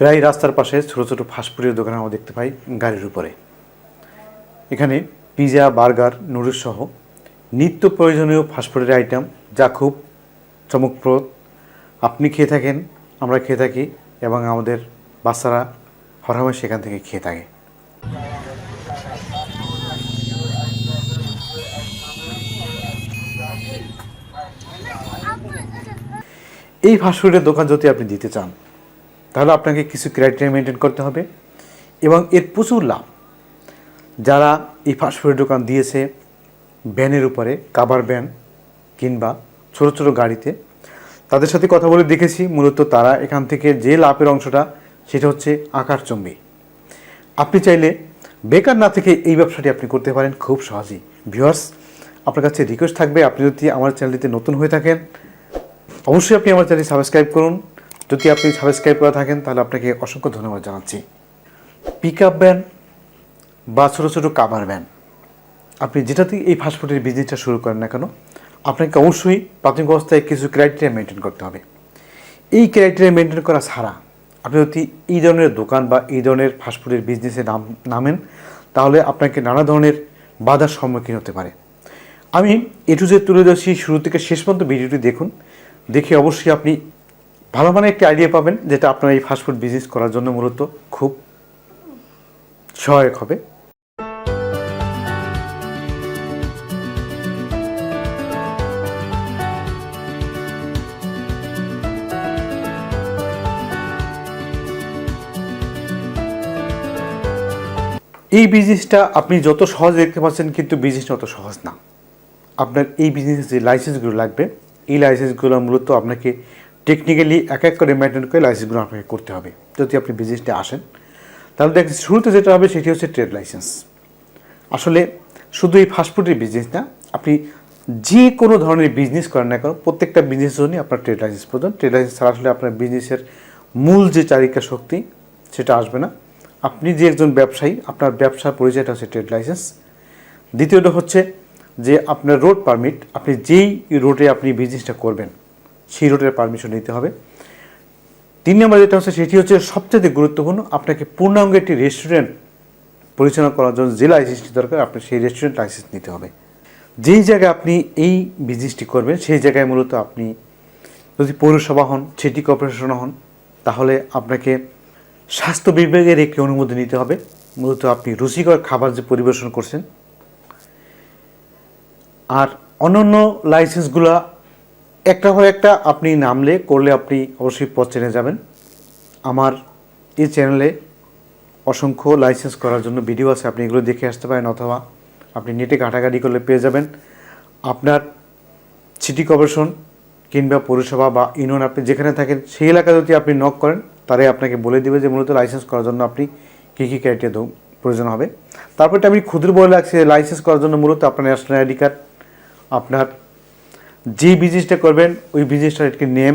প্রায় রাস্তার পাশে ছোটো ছোটো ফাস্টফুডের দোকান আমরা দেখতে পাই গাড়ির উপরে। এখানে পিৎজা বার্গার, নুডলস সহ নিত্য প্রয়োজনীয় ফাস্টফুডের আইটেম যা খুব চমকপ্রদ। আপনি খেয়ে থাকেন, আমরা খেয়ে থাকি এবং আমাদের বাচ্চারা হরহামে সেখান থেকে খেয়ে থাকে। এই ফাস্টফুডের দোকান যদি আপনি দিতে চান তাহলে আপনাকে কিছু ক্রাইটেরিয়া মেনটেন করতে হবে এবং এর প্রচুর লাভ। যারা এই ফাস্টফুডের দোকান দিয়েছে ভ্যানের উপরে কাভার ভ্যান কিংবা ছোটো ছোটো গাড়িতে, তাদের সাথে কথা বলে দেখেছি, মূলত তারা এখান থেকে যে লাভের অংশটা, সেটা হচ্ছে আকার চম্বি আপনি চাইলে বেকার না থেকে এই ব্যবসাটি আপনি করতে পারেন খুব সহজেই। ভিউয়ার্স আপনার কাছে রিকোয়েস্ট থাকবে, আপনি যদি আমার চ্যানেলটিতে নতুন হয়ে থাকেন, অবশ্যই আপনি আমার চ্যানেল সাবস্ক্রাইব করুন। যদি আপনি সাবস্ক্রাইব করে থাকেন, তাহলে আপনাকে অসংখ্য ধন্যবাদ জানাচ্ছি। পিক আপ ভ্যান বা ছোটো ছোটো কাভার ভ্যান আপনি যেটাতেই এই ফাস্টফুডের বিজনেসটা শুরু করেন না কেন, আপনাকে অবশ্যই প্রাথমিক অবস্থায় কিছু ক্রাইটেরিয়া মেনটেন করতে হবে। এই ক্রাইটেরিয়া মেনটেন করা ছাড়া আপনি যদি এই ধরনের দোকান বা এই ধরনের ফাস্টফুডের বিজনেসে নাম, নামেন, তাহলে আপনাকে নানা ধরনের বাধার সম্মুখীন হতে পারে। আমি এটু যে তুলে ধরছি। শুরু থেকে শেষ পর্যন্ত ভিডিওটি দেখুন। দেখে অবশ্যই আপনি ভালো মানে একটি আইডিয়া পাবেন, যেটা আপনার এই ফাস্টফুড বিজনেস করার জন্য মূলত খুব সহায়ক হবে। এই বিজনেসটা আপনি যত সহজ দেখতে পাচ্ছেন, কিন্তু বিজনেসটা অত সহজ না। আপনার এই বিজনেসের যে লাইসেন্সগুলো লাগবে, এই লাইসেন্সগুলো মূলত আপনাকে টেকনিক্যালি এক এক করে মেনটেন করে লাইসেন্সগুলো আপনাকে করতে হবে। যদি আপনি বিজনেসটা আসেন, তাহলে দেখেন শুরুতে যেটা হবে সেটি হচ্ছে ট্রেড লাইসেন্স আসলে শুধু এই ফাস্টফুডের বিজনেস না, আপনি যে কোনো ধরনের বিজনেস করেন না কেন, প্রত্যেকটা বিজনেস জন্যই আপনার ট্রেড লাইসেন্স প্রয়োজন। ট্রেড লাইসেন্স ছাড়া আসলে আপনার বিজনেসের মূল যে চারিকা শক্তি, সেটা আসবে না। আপনি যে একজন ব্যবসায়ী, আপনার ব্যবসার পরিচয়টা হচ্ছে ট্রেড লাইসেন্স দ্বিতীয়টা হচ্ছে যে আপনার রোড পারমিট আপনি যেই রোডে আপনি বিজনেসটা করবেন সেই রোডের পারমিশন নিতে হবে। তিন নম্বর যেটা হচ্ছে, সেটি হচ্ছে সবচেয়ে গুরুত্বপূর্ণ, আপনাকে পূর্ণাঙ্গ একটি রেস্টুরেন্ট পরিচালনা করার জন্য যে লাইসেন্সটি দরকার আপনি সেই রেস্টুরেন্ট লাইসেন্স নিতে হবে। যেই জায়গায় আপনি এই বিজনেসটি করবেন, সেই জায়গায় মূলত আপনি যদি পৌরসভা হন, সিটি কর্পোরেশন হন, তাহলে আপনাকে স্বাস্থ্য বিভাগের একটি অনুমতি নিতে হবে। মূলত আপনি রুচিকর খাবার যে পরিবেশন করছেন, আর অন্যান্য লাইসেন্সগুলো একটা হয়ে একটা আপনি নামলে করলে আপনি অবশ্যই পথ চেনে যাবেন। আমার এই চ্যানেলে অসংখ্য লাইসেন্স করার জন্য ভিডিও আছে, আপনি এগুলো দেখে আসতে পারেন অথবা আপনি নেটে ঘাটাঘাটি করলে পেয়ে যাবেন। আপনার সিটি কর্পোরেশন কিংবা পৌরসভা বা ইউনিয়ন আপনি যেখানে থাকেন, সেই এলাকা যদি আপনি নক করেন, তারাই আপনাকে বলে দেবে যে মূলত লাইসেন্স করার জন্য আপনি কী কী ক্রাইটেরিয়া প্রয়োজন হবে। তারপরে আমি ক্ষুদ্র বলে লাগছে লাইসেন্স করার জন্য মূলত আপনার ন্যাশনাল আইডি কার্ড আপনার যে বিজনেসটা করবেন, ওই বিজনেসটার একটি নেম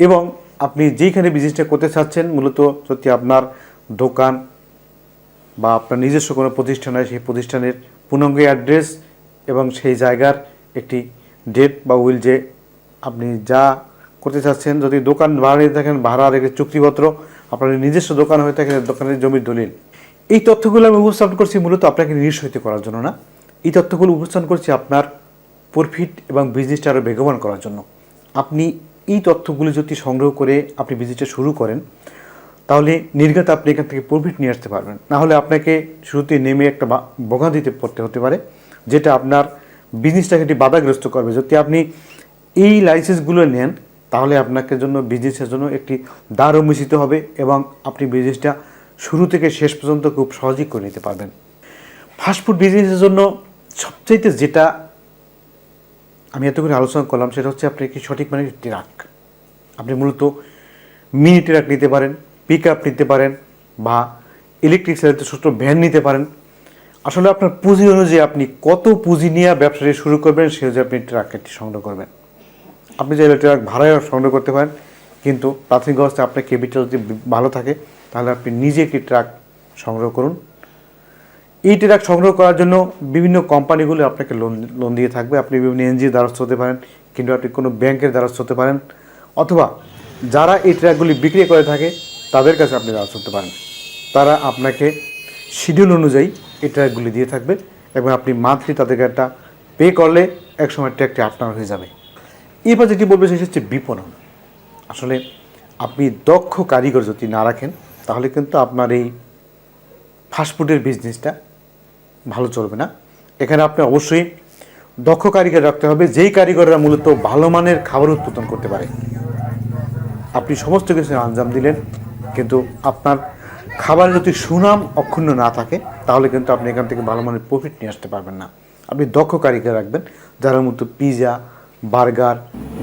এবং আপনি যেইখানে বিজনেসটা করতে চাচ্ছেন, মূলত যদি আপনার দোকান বা আপনার নিজস্ব কোনো প্রতিষ্ঠান হয়, সেই প্রতিষ্ঠানের পূর্ণাঙ্গ অ্যাড্রেস এবং সেই জায়গার একটি ডেট বা উইল যে আপনি যা করতে চাচ্ছেন, যদি দোকান ভাড়া নিতে থাকেন ভাড়ার একটি চুক্তিপত্র, আপনার নিজস্ব দোকান হয়ে থাকে, দোকানের জমির দলিল। এই তথ্যগুলো আমি উপস্থাপন করছি মূলত আপনাকে নিরুৎসাহিত করার জন্য না। এই তথ্যগুলো উপস্থাপন করছি আপনার প্রফিট এবং বিজনেসটা আরও বেগবান করার জন্য। আপনি এই তথ্যগুলি যদি সংগ্রহ করে আপনি বিজনেসটা শুরু করেন, তাহলে নির্ঘাত আপনি এখান থেকে প্রফিট নিয়ে আসতে পারবেন। না হলে আপনাকে শুরুতে নেমে একটা বগা দিতে পড়তে হতে পারে, যেটা আপনার বিজনেসটাকে একটি বাধাগ্রস্ত করবে। যদি আপনি এই লাইসেন্সগুলো নেন, তাহলে আপনাকে জন্য বিজনেসের জন্য একটি দ্বার উন্মোচিত হবে এবং আপনি বিজনেসটা শুরু থেকে শেষ পর্যন্ত খুব সহজেই করে নিতে পারবেন। ফাস্টফুড বিজনেসের জন্য সবচাইতে যেটা আমি এত করে আলোচনা করলাম, সেটা হচ্ছে আপনি কি সঠিক মানে ট্রাক আপনি মূলত মিনি ট্রাক নিতে পারেন পিক আপ নিতে পারেন, বা ইলেকট্রিক চালিত ছোট ভ্যান নিতে পারেন। আসলে আপনার পুঁজি অনুযায়ী আপনি কত পুঁজি নিয়ে ব্যবসাটি শুরু করবেন, সে অনুযায়ী আপনি ট্রাকটি সংগ্রহ করবেন। আপনি চাইলে ট্রাক ভাড়ায় সংগ্রহ করতে পারেন, কিন্তু প্রাথমিক অবস্থায় আপনার ক্যাপিটাল যদি ভালো থাকে, তাহলে আপনি নিজে একটি ট্রাক সংগ্রহ করুন। এই ট্রাক সংগ্রহ করার জন্য বিভিন্ন কোম্পানিগুলো আপনাকে লোন লোন দিয়ে থাকবে। আপনি বিভিন্ন এনজিওর দ্বারস্থ হতে পারেন কিন্তু আপনি কোনো ব্যাংকের দ্বারস্থ হতে পারেন অথবা যারা এই ট্রাকগুলি বিক্রি করে থাকে, তাদের কাছে আপনি দাঁড়া চলতে পারেন। তারা আপনাকে শিডিউল অনুযায়ী এই ট্র্যাকগুলি দিয়ে থাকবে এবং আপনি মান্থলি তাদেরকে একটা পে করলে এক সময় ট্র্যাকটি আপনার হয়ে যাবে। এরপর যেটি বলবে, সেটি হচ্ছে বিপণন। আসলে আপনি দক্ষ কারিগর যদি না রাখেন, তাহলে কিন্তু আপনার এই ফাস্টফুডের বিজনেসটা ভালো চলবে না। এখানে আপনি অবশ্যই দক্ষ কারিগর রাখতে হবে, যেই কারিগররা মূলত ভালো মানের খাবার উৎপাদন করতে পারে। আপনি সমস্ত কিছু আঞ্জাম দিলেন, কিন্তু আপনার খাবার যদি সুনাম অক্ষুণ্ণ না থাকে, তাহলে কিন্তু আপনি এখান থেকে ভালো মানের প্রফিট নিয়ে আসতে পারবেন না। আপনি দক্ষ কারিগর রাখবেন, যার মতো পিৎজা বার্গার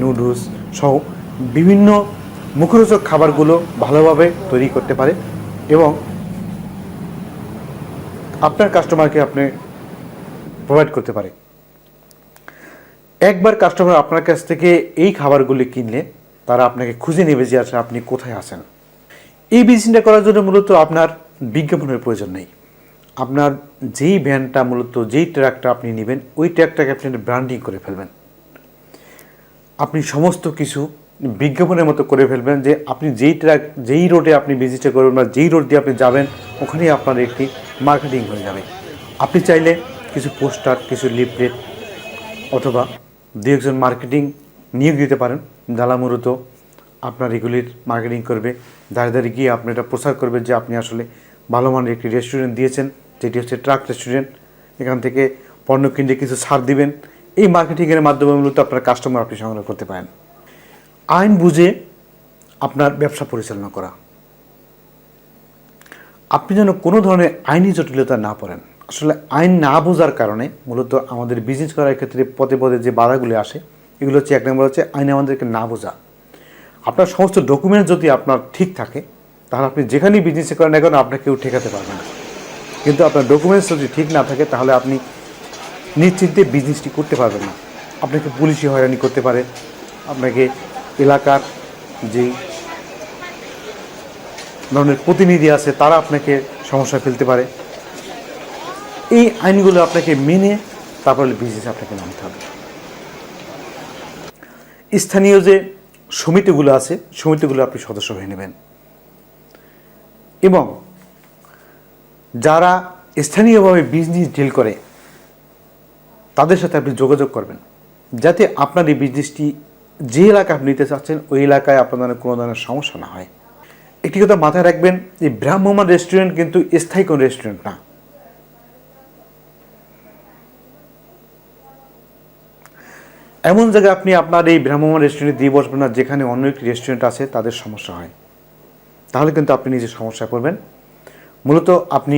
নুডলস সহ বিভিন্ন মুখরোচক খাবারগুলো ভালোভাবে তৈরি করতে পারে এবং আপনার কাস্টমারকে আপনি প্রোভাইড করতে পারে। একবার কাস্টমার আপনার কাছ থেকে এই খাবারগুলি কিনলে, তারা আপনাকে খুঁজে নেবে যে আসলে আপনি কোথায় আছেন। এই বিজনেসটা করার জন্য মূলত আপনার বিজ্ঞাপনের প্রয়োজন নেই। আপনার যেই ভ্যানটা মূলত, যেই ট্র্যাকটা আপনি নেবেন, ওই ট্র্যাকটাকে আপনি ব্র্যান্ডিং করে ফেলবেন। আপনি সমস্ত কিছু বিজ্ঞাপনের মতো করে ফেলবেন যে আপনি যেই ট্র্যাক যেই রোডে আপনি ভিজিটে করবেন বা যেই রোড দিয়ে আপনি যাবেন, ওখানেই আপনার একটি মার্কেটিং হয়ে যাবে। আপনি চাইলে কিছু পোস্টার কিছু লিফলেট অথবা দু একজন মার্কেটিং নিয়োগ দিতে পারেন। যারা মূলত আপনার এগুলির মার্কেটিং করবে। দাঁড়িয়ে দাঁড়িয়ে গিয়ে আপনি এটা প্রচার করবে যে আপনি আসলে ভালো মানের একটি রেস্টুরেন্ট দিয়েছেন, যেটি হচ্ছে ট্রাক রেস্টুরেন্ট এখান থেকে পণ্য কিনলে কিছু ছাড় দিবেন। এই মার্কেটিংয়ের মাধ্যমে মূলত আপনার কাস্টমার আপনি সংগ্রহ করতে পারেন। আইন বুঝে আপনার ব্যবসা পরিচালনা করা। আপনি যেন কোনো ধরনের আইনি জটিলতা না পড়েন। আসলে আইন না বোঝার কারণে মূলত আমাদের বিজনেস করার ক্ষেত্রে পদে পদে যে বাধাগুলি আসে, এগুলো হচ্ছে এক নম্বর হচ্ছে আইন আমাদেরকে না বোঝা। আপনার সমস্ত ডকুমেন্ট যদি আপনার ঠিক থাকে, তাহলে আপনি যেখানেই বিজনেস করেন না কেন আপনাকে কেউ ঠেকাতে পারবে না। কিন্তু আপনার ডকুমেন্টস যদি ঠিক না থাকে, তাহলে আপনি নিশ্চিন্তে বিজনেসটি করতে পারবেন না। আপনাকে পুলিশি হয়রানি করতে পারে, আপনাকে এলাকার যেই ধরনের প্রতিনিধি আছে, তারা আপনাকে সমস্যায় ফেলতে পারে। এই আইনগুলো আপনাকে মেনে তারপরে বিজনেস আপনাকে নামতে হবে। স্থানীয় যে সমিতিগুলো আছে, সমিতিগুলো আপনি সদস্য হয়ে নেবেন। এবং যারা স্থানীয়ভাবে বিজনেস ডিল করে, তাদের সাথে আপনি যোগাযোগ করবেন, যাতে আপনার এই বিজনেসটি যে এলাকা আপনি নিতে চাচ্ছেন, ওই এলাকায় আপনাদের কোনো ধরনের সমস্যা না হয়। একটি কথা মাথায় রাখবেন যে ব্রাহ্মমান রেস্টুরেন্ট কিন্তু স্থায়ী কোনো রেস্টুরেন্ট না। এমন জায়গায় আপনি আপনার এই ভ্রাম্যমান রেস্টুরেন্টে দিয়ে বসবেন না, যেখানে অন্য একটি রেস্টুরেন্ট আছে, তাদের সমস্যা হয়। তাহলে কিন্তু আপনি নিজে সমস্যায় পড়বেন। মূলত আপনি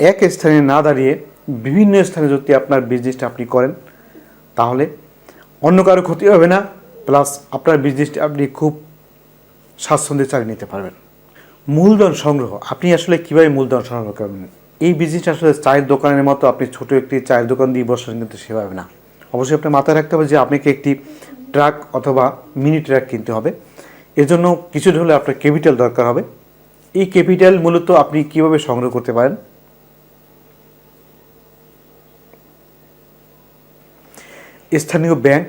এক স্থানে না দাঁড়িয়ে বিভিন্ন স্থানে যদি আপনার বিজনেসটা আপনি করেন, তাহলে অন্য কারও ক্ষতি হবে না। প্লাস আপনার বিজনেসটি আপনি খুব স্বাচ্ছন্দ্যে চালিয়ে নিতে পারবেন। মূলধন সংগ্রহ, আপনি আসলে কীভাবে মূলধন সংগ্রহ করবেন? এই বিজনেসটা আসলে চায়ের দোকানের মতো, আপনি ছোট একটি চায়ের দোকান দিয়ে বসেন কিন্তু সেভাবে না। অবশ্যই আপনি মাথায় রাখতে হবে যে আপনাকে একটি ট্রাক অথবা মিনি ট্রাক কিনতে হবে। এজন্য কিছু হলে আপনার ক্যাপিটাল দরকার হবে। এই ক্যাপিটাল মূলত আপনি কীভাবে সংগ্রহ করতে পারেন? স্থানীয় ব্যাংক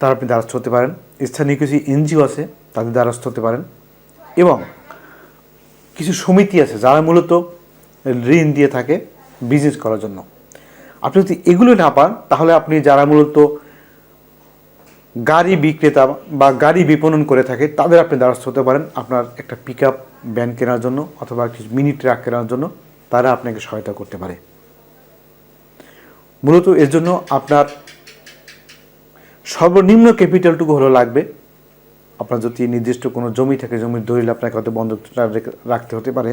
তার আপনি দ্বারস্থ হতে পারেন। স্থানীয় কিছু এনজিও আছে, তাদের দ্বারস্থ হতে পারেন। এবং কিছু সমিতি আছে, যারা মূলত ঋণ দিয়ে থাকে বিজনেস করার জন্য। আপনি যদি এগুলো না পান, তাহলে আপনি যারা মূলত গাড়ি বিক্রেতা বা গাড়ি বিপণন করে থাকে, তাদের আপনি দ্বারস্থ হতে পারেন আপনার একটা পিক আপ ভ্যান কেনার জন্য অথবা একটি মিনি ট্রাক কেনার জন্য, তারা আপনাকে সহায়তা করতে পারে। মূলত এর জন্য আপনার সর্বনিম্ন ক্যাপিটালটুকু হলো লাগবে। আপনার যদি নির্দিষ্ট কোনো জমি থাকে, জমির দলিল আপনাকে হয়তো বন্ধক রাখতে হতে পারে।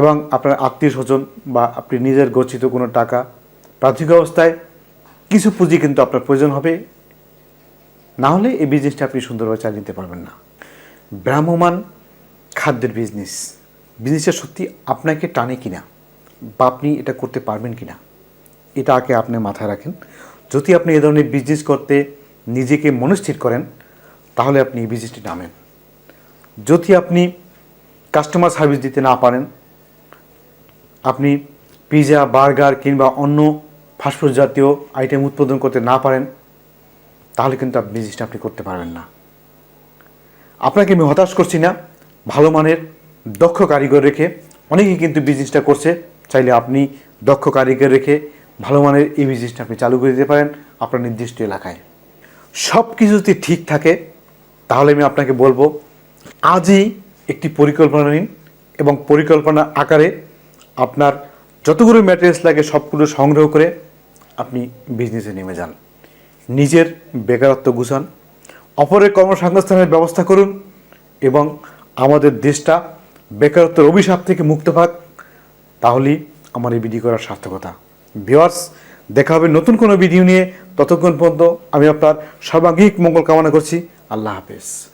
এবং আপনার আত্মীয় স্বজন বা আপনি নিজের গচ্ছিত কোনো টাকা, প্রাথমিক অবস্থায় কিছু পুঁজি কিন্তু আপনার প্রয়োজন হবে। না হলে এই বিজনেসটা আপনি সুন্দরভাবে চালিয়ে নিতে পারবেন না। ভ্রাম্যমান খাদ্যের বিজনেস বিজনেসটা সত্যি আপনাকে টানে কিনা বা আপনি এটা করতে পারবেন কিনা, এটা আগে আপনি মাথায় রাখেন। যদি আপনি এ ধরনের বিজনেস করতে নিজেকে মনস্থির করেন, তাহলে আপনি এই বিজনেসটি নামেন। যদি আপনি কাস্টমার সার্ভিস দিতে না পারেন, আপনি পিৎজা বার্গার কিংবা অন্য ফাস্টফুড জাতীয় আইটেম উৎপাদন করতে না পারেন, তাহলে কিন্তু আপনি বিজনেসটা আপনি করতে পারবেন না। আপনাকে আমি হতাশ করছি না, ভালো মানের দক্ষ কারিগর রেখে অনেকেই কিন্তু বিজনেসটা করছে, চাইলে আপনি দক্ষ কারিগর রেখে ভালো মানের এই বিজনেসটা আপনি চালু করে দিতে পারেন আপনার নির্দিষ্ট এলাকায়। সব কিছু যদি ঠিক থাকে, তাহলে আমি আপনাকে বলব, আজই একটি পরিকল্পনা নিন এবং পরিকল্পনা আকারে আপনার যতগুলো ম্যাটেরিয়ালস লাগে সবগুলো সংগ্রহ করে আপনি বিজনেসে নেমে যান। নিজের বেকারত্ব গুছান, অপরের কর্মসংস্থানের ব্যবস্থা করুন এবং আমাদের দেশটা বেকারত্বের অভিশাপ থেকে মুক্ত পাক, তাহলেই আমার এই ভিডিও করার সার্থকতা। ভিওয়ার্স দেখা হবে নতুন কোনো ভিডিও নিয়ে। ততক্ষণ পর্যন্ত আমি আপনার সর্বাঙ্গিক মঙ্গল কামনা করছি। আল্লাহ হাফেজ।